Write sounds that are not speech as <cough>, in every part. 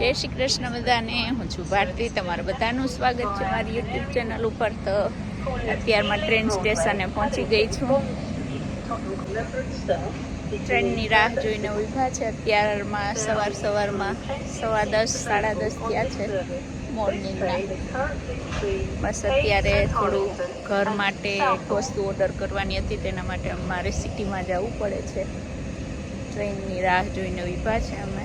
જય શ્રી કૃષ્ણ બધાને. હું છું ભારતી. તમારું બધાનું સ્વાગત છે મારી યુટ્યુબ ચેનલ ઉપર. તો અત્યારમાં ટ્રેન સ્ટેશને પહોંચી ગઈ છું. ટ્રેનની રાહ જોઈને ઊભા છે. અત્યારમાં સવાર સવારમાં સવા દસ, સાડા દસ થયા છે મોર્નિંગના બસ અત્યારે થોડું ઘર માટે એક વસ્તુ ઓર્ડર કરવાની હતી, તેના માટે અમારે સિટીમાં જવું પડે છે. ટ્રેનની રાહ જોઈને ઊભા છે અમે.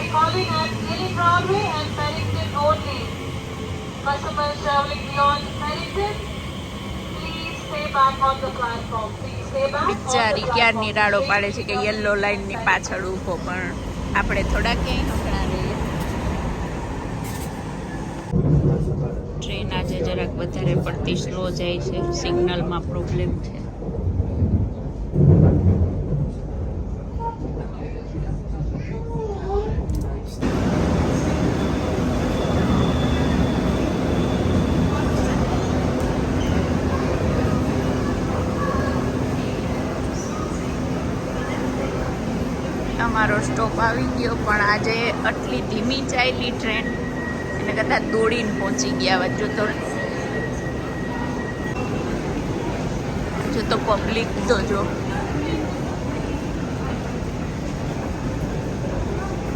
calling at Lily Broadway and Paddington only. Customers traveling beyond Paddington, please stay back on the platform. Please stay back on the બિચારી ક્યાં નિરાળો પાડે છે કે યલો લાઈનની પાછળ ઊભો પણ આપણે થોડા ક્યાંય હકણા રહીએ ટ્રેન આજે જરાક વધારે પડતી સ્લો જાય છે સિગ્નલમાં પ્રોબ્લેમ છે અમારો સ્ટોપ આવી ગયો, પણ આજે આટલી ધીમી ચાલી ટ્રેન એને કદાચ દોડીને પહોંચી ગયા. જો તો જો તો પબ્લિક તો જો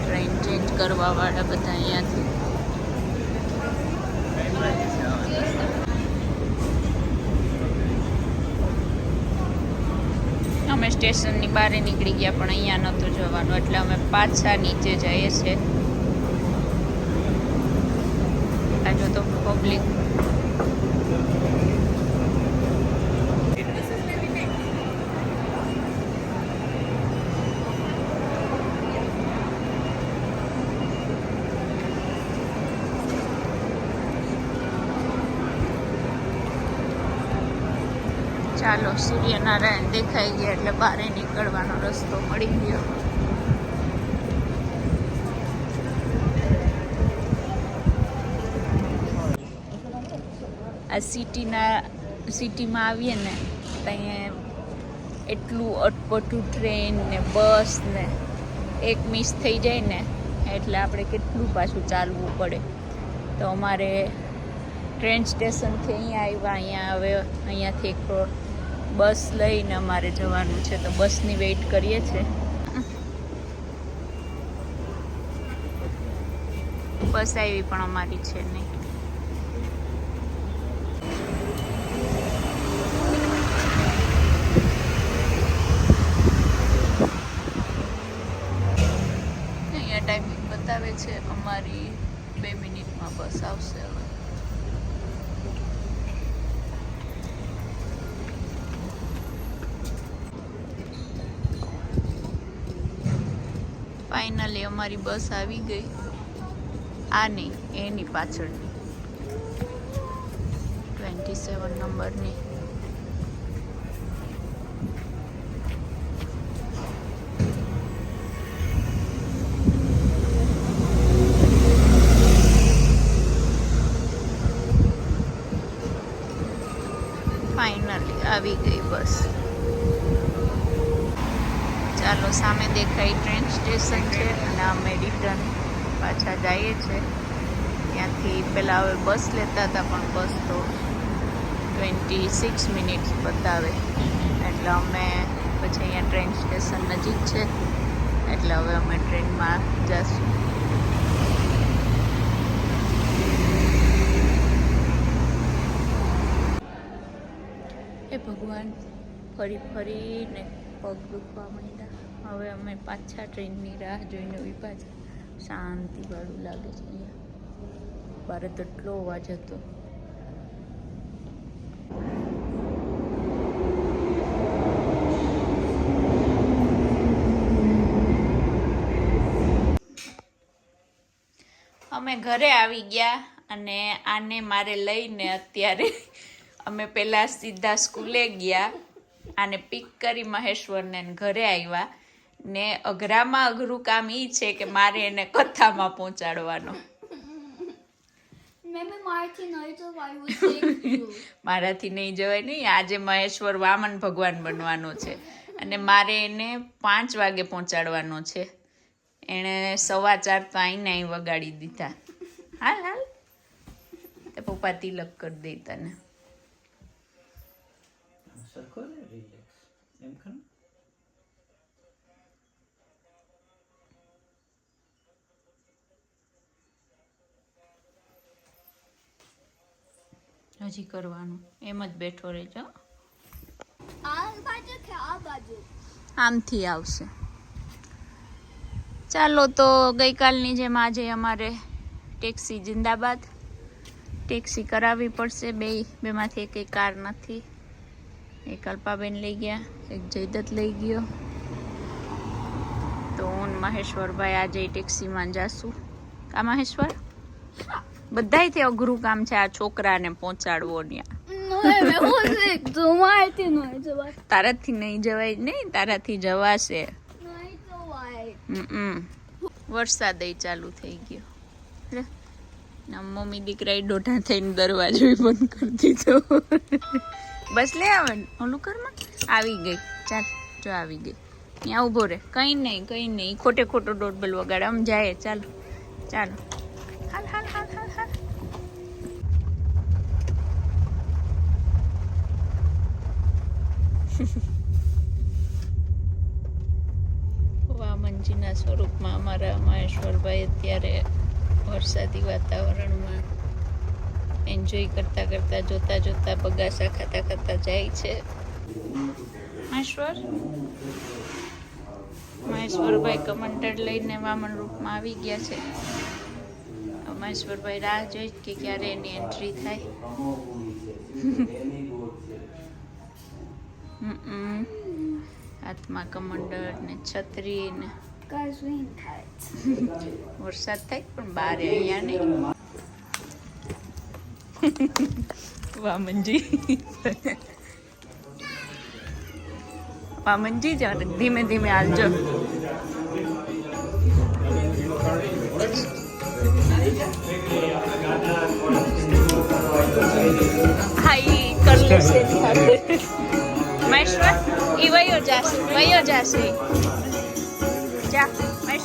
ટ્રેન ચેન્જ કરવા વાળા બધા અહીંયાથી અમે સ્ટેશનની બહાર નીકળી ગયા, પણ અહીંયા નહોતું જવાનું, એટલે અમે પાછા નીચે જઈએ છીએ. આ તો પબ્લિક ચાલો સૂર્યનારાયણ દેખાઈ ગયા એટલે બહાર નીકળવાનો રસ્તો મળી ગયો. આ સિટીના, સિટીમાં આવીએ ને ત્યાં એટલું અટપટું ટ્રેન ને બસ ને એક મિસ થઈ જાય ને, એટલે આપણે કેટલું પાછું ચાલવું પડે. તો અમારે ટ્રેન સ્ટેશનથી અહીંયા આવ્યા, અહીંયા હવે અહીંયાથી એક બસ લઈને અમારે જવાનું છે તો બસની વેઇટ કરીએ છીએ. બસ આવી પણ અમારી છે નહીં. ટાઈમિંગ બતાવે છે, અમારી બે મિનિટમાં બસ આવશે હવે. ફાઇનલી અમારી બસ આવી ગઈ. આ નહીં એની પાછળની. ટ્વેન્ટી સેવન નંબરની ફાઇનલી આવી ગઈ બસ ચાલો સામે દેખાય ટ્રેન સ્ટેશન છે અને અમે રિટર્ન પાછા જઈએ છીએ ત્યાંથી પહેલાં હવે બસ લેતા હતા, પણ બસ તો ટ્વેન્ટી સિક્સ મિનિટ્સ બતાવે એટલે અમે પછી અહીંયા ટ્રેન સ્ટેશન નજીક છે. એટલે હવે અમે ટ્રેનમાં જશું. એ ભગવાન, ફરી ફરીને પગ દુખવા માંડ્યા. હવે અમે પાછા ટ્રેનની રાહ જોઈને છે. શાંતિવાળું લાગે છે અહીંયા. બારે તો એટલો અવાજ હતો. અમે ઘરે આવી ગયા અને આને મારે લઈને અત્યારે અમે પહેલાં સીધા સ્કૂલે ગયા. આને પિક કરી મહેશ્વરને ઘરે આવ્યા. ને અઘરામાં અઘરું કામ એ છે કે મારે એને કથામાં પહોંચાડવાનો. Maybe મારાથી નહીં you. મારાથી નહીં જવાય. નહીં આજે મહેશ્વર વામન ભગવાન બનવાનો છે. અને મારે એને પાંચ વાગે પહોંચાડવાનો છે. એણે સવા ચાર તો આઈને અહીં વગાડી દીધા. હાલ હાલ. તે પપ્પા તિલક કરી દે તને. હજી કરવાનું. એમ જ બેઠો રહેજો આમથી આવશે. ચાલો તો ગઈકાલની જેમ આજે અમારે ટેક્સી જિંદાબાદ. ટેક્સી કરાવવી પડશે બે બેમાંથી એક કાર નથી. એક અલ્પાબેન લઈ ગયા એક જયદત્ત લઈ ગયો. તો હું મહેશ્વરભાઈ આજે ટેક્સીમાં જાશું. કા મહેશ્વર? બધાયથી અઘરું કામ છે આ છોકરાને પહોંચાડવો ત્યાં. તારાથી નહીં જવાય નહીં તારાથી જવાશે. વરસાદ ચાલુ થઈ ગયો. મમ્મી દીકરા દોઢા થઈને દરવાજો બંધ કરી દીધો. બસ લે આવે ઓલું કરમાં આવી ગઈ. ચાલ જો આવી ગઈ. ત્યાં ઊભો રે. કંઈ નહીં કંઈ નહીં. ખોટે ખોટો ડોરબેલ વગાડે. આમ જાય. ચાલો ચાલો હાલ હાલ હાલ હાલ હાલ વામનજીના સ્વરૂપમાં અમારા મહેશ્વરભાઈ અત્યારે વરસાદી વાતાવરણમાં એન્જોય કરતા કરતા, જોતા જોતા બગાસા ખાતા ખાતા જાય છે. મહેશ્વર? મહેશ્વરભાઈ કમંડળ લઈને વામન રૂપમાં આવી ગયા છે. મહેશ્વરભાઈ રાહ જોઈ કે ક્યારે એની એન્ટ્રી થાય. હાથમાં કમંડળ ને છત્રી ને વરસાદ થાય પણ બારે અહીંયા નહીં. વામનજી વામનજી જ ધીમે ધીમે હાલજો. હાઈ કરલું કર લેશે <laughs> મહેશ્વર એ વયો જાશે વયો જાશે. Já, mais.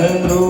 Hello.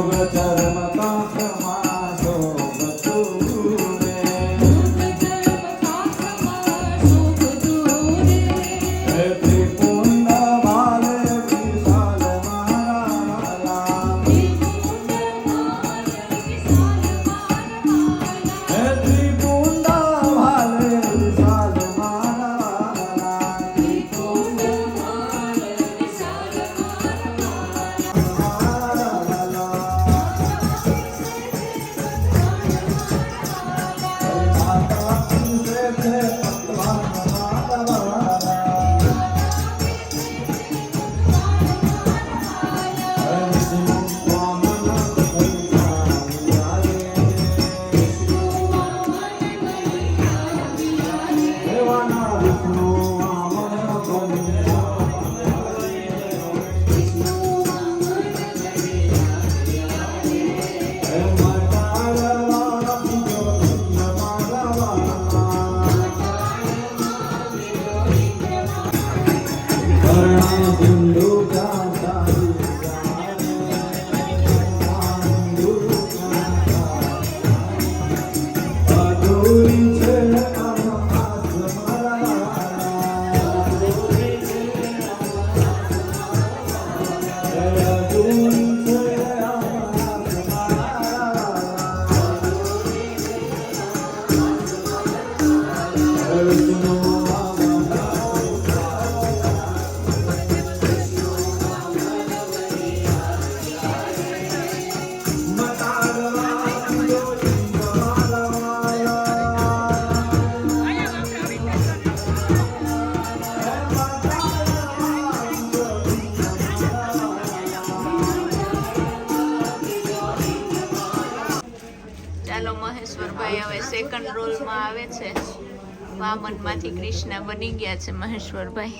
વામનમાંથી કૃષ્ણ બની ગયા છે મહેશ્વરભાઈ.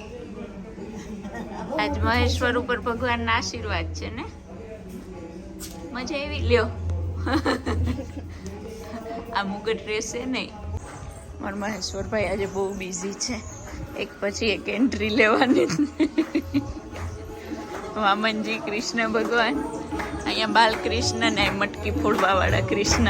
આજ મહેશ્વર ઉપર ભગવાનના આશીર્વાદ છે ને? મજા એવી લ્યો. આ મુગટ રહેશે નહીં. મારા મહેશ્વરભાઈ આજે બહુ બિઝી છે. એક પછી એક એન્ટ્રી લેવાની. વામનજી, કૃષ્ણ ભગવાન. અહીંયા બાલકૃષ્ણ ને મટકી ફોડવા વાળા કૃષ્ણ